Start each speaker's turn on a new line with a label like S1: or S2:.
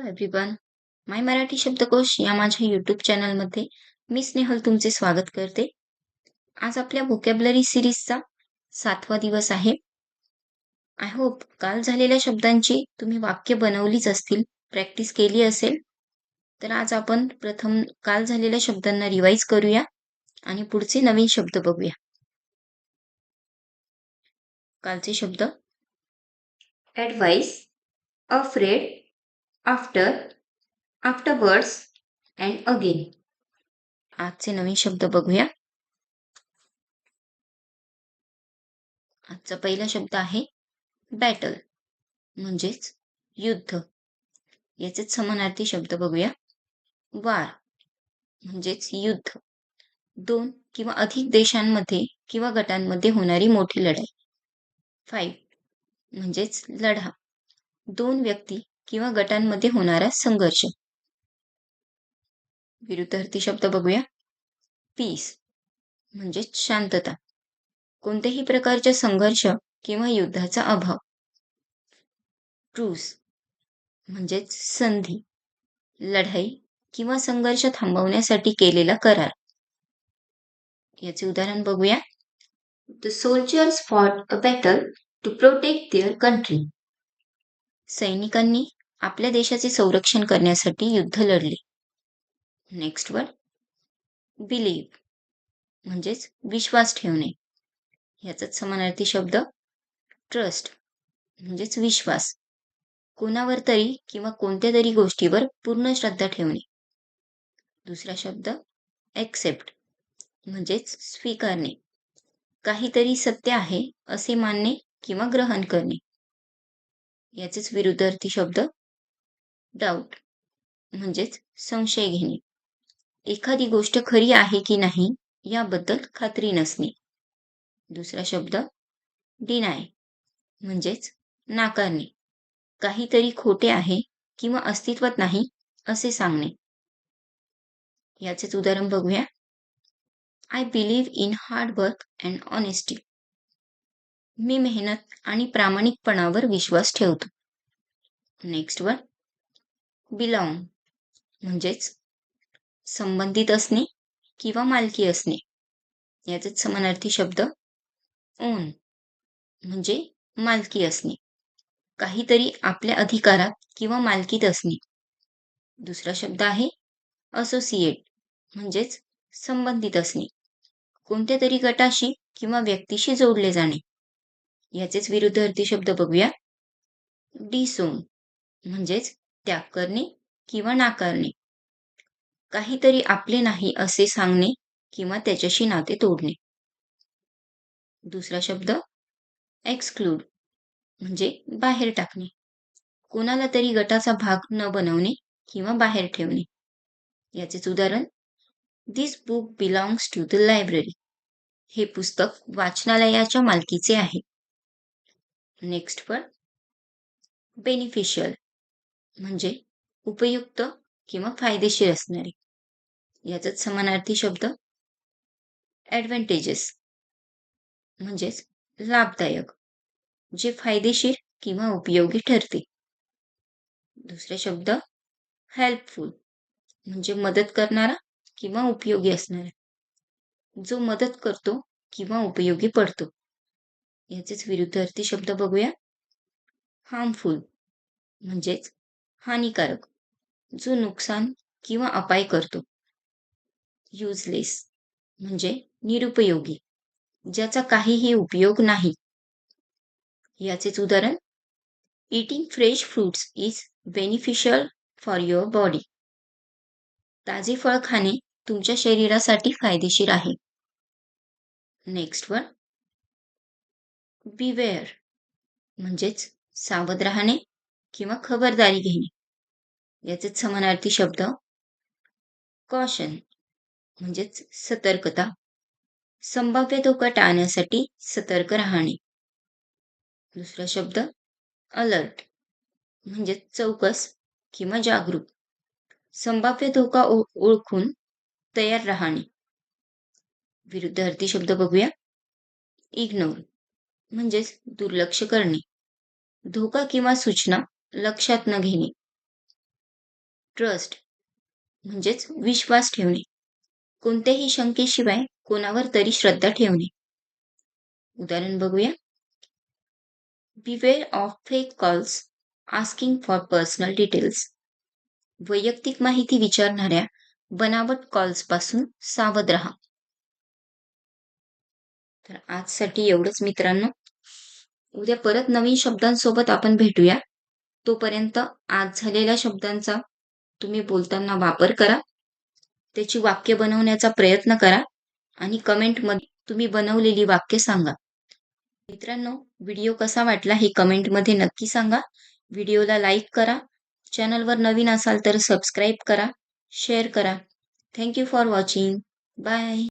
S1: Hello everyone माय मराठी शब्दकोश या माझ्या यूट्यूब चॅनलमध्ये मी स्नेहल तुमचे स्वागत करते. आज आपल्या व्होकॅबलरी सिरीजचा सातवा दिवस आहे. आय होप काल झालेल्या शब्दांची तुम्ही वाक्य बनवलीच असतील प्रॅक्टिस केली असेल तर आज आपण प्रथम काल झालेल्या शब्दांना रिवाईज करूया आणि पुढचे नवीन शब्द बघूया. कालचे शब्द. Advice afraid after afterwards and again आजचे नवीन शब्द बघूया. आजचा पहिला शब्द आहे बॅटल म्हणजेच युद्ध. याचेच समानार्थी शब्द बघूया. वार म्हणजेच युद्ध. दोन किंवा अधिक देशांमध्ये किंवा गटांमध्ये होणारी मोठी लढाई. फाईट म्हणजेच लढा. दोन व्यक्ती किंवा गटांमध्ये होणारा संघर्ष. विरुद्धार्थी शब्द बघूया. पीस म्हणजेच शांतता. कोणत्याही प्रकारच्या संघर्ष किंवा युद्धाचा अभाव. ट्रूस म्हणजेच संधी. लढाई किंवा संघर्ष थांबवण्यासाठी केलेला करार. याचे उदाहरण बघूया. The soldiers fought a battle to protect their country सैनिकांनी आपल्या देशाचे संरक्षण करण्यासाठी युद्ध लढले. नेक्स्ट वर. बिलीव्ह म्हणजेच विश्वास ठेवणे. याचाच समानार्थी शब्द ट्रस्ट म्हणजेच विश्वास. कोणावर तरी किंवा कोणत्या तरी गोष्टीवर पूर्ण श्रद्धा ठेवणे. दुसरा शब्द ॲक्सेप्ट म्हणजेच स्वीकारणे. काहीतरी सत्य आहे असे मानणे किंवा ग्रहण करणे. याचेच विरुद्धार्थी शब्द डाऊट म्हणजेच संशय घेणे. एखादी गोष्ट खरी आहे की नाही याबद्दल खात्री नसणे. दुसरा शब्द डिनाय म्हणजेच नाकारणे. काहीतरी खोटे आहे किंवा अस्तित्वात नाही असे सांगणे. याचेच उदाहरण बघूया. I believe in hard work and honesty मी मेहनत आणि प्रामाणिकपणावर विश्वास ठेवतो. नेक्स्ट वन बिलॉंग म्हणजेच संबंधित असणे किंवा मालकी असणे. याचेच समानार्थी शब्द ओन म्हणजे मालकी असणे. काहीतरी आपल्या अधिकारात किंवा मालकीत असणे. दुसरा शब्द आहे असोसिएट म्हणजेच संबंधित असणे. कोणत्या तरी गटाशी किंवा व्यक्तीशी जोडले जाणे. याचेच विरुद्धार्थी शब्द बघूया. डिसोन म्हणजेच त्याग करणे किंवा नाकारणे. काहीतरी आपले नाही असे सांगणे किंवा त्याच्याशी नाते तोडणे. दुसरा शब्द एक्सक्लूड म्हणजे बाहेर टाकणे. कोणाला तरी गटाचा भाग न बनवणे किंवा बाहेर ठेवणे. याचेच उदाहरण this book belongs to the library हे पुस्तक वाचनालयाच्या मालकीचे आहे. नेक्स्ट पण बेनिफिशियल म्हणजे उपयुक्त किंवा फायदेशीर असणारे. याचाच समानार्थी शब्द ॲडव्हान्टेजेस म्हणजेच लाभदायक जे फायदेशीर किंवा उपयोगी ठरते. दुसरे शब्द हेल्पफुल म्हणजे मदत करणारा किंवा उपयोगी असणारा. जो मदत करतो किंवा उपयोगी पडतो. याचेच विरुद्धार्थी शब्द बघूया. हार्मफुल म्हणजेच हानिकारक जो नुकसान किंवा अपाय करतो. युजलेस म्हणजे निरुपयोगी ज्याचा काहीही उपयोग नाही. याचेच उदाहरण eating fresh fruits is beneficial for your body ताजे फळ खाणे तुमच्या शरीरासाठी फायदेशीर आहे. नेक्स्ट वन बिवेअर म्हणजेच सावध राहणे. किंवा खबरदारी घेणे. याचेच समानार्थी शब्द कॉशन म्हणजेच सतर्कता. संभाव्य धोका टाळण्यासाठी सतर्क राहणे. दुसरा शब्द अलर्ट म्हणजे चौकस किंवा जागरूक. संभाव्य धोका ओळखून तयार राहणे. विरुद्धार्थी शब्द बघूया. इग्नोर म्हणजेच दुर्लक्ष करणे. धोका किंवा सूचना लक्षात न घेणे. ट्रस्ट म्हणजेच विश्वास ठेवणे. कोणत्याही शंकेशिवाय कोणावर तरी श्रद्धा ठेवणे. उदाहरण बघूया. Beware of fake calls asking for personal details वैयक्तिक माहिती विचारणाऱ्या बनावट कॉल्सपासून सावध राहा. तर आजसाठी एवढंच मित्रांनो. उद्या परत नवीन शब्दांसोबत आपण भेटूया. तोपर्यंत आज झालेल्या शब्दांचा तुम्ही बोलताना वापर करा. त्याची वाक्य बनवण्याचा प्रयत्न करा आणि कमेंटमध्ये तुम्ही बनवलेली वाक्य सांगा. मित्रांनो व्हिडिओ कसा वाटला हे कमेंटमध्ये नक्की सांगा. व्हिडिओला लाईक करा. चॅनलवर नवीन असाल तर सबस्क्राईब करा शेअर करा. Thank you for watching bye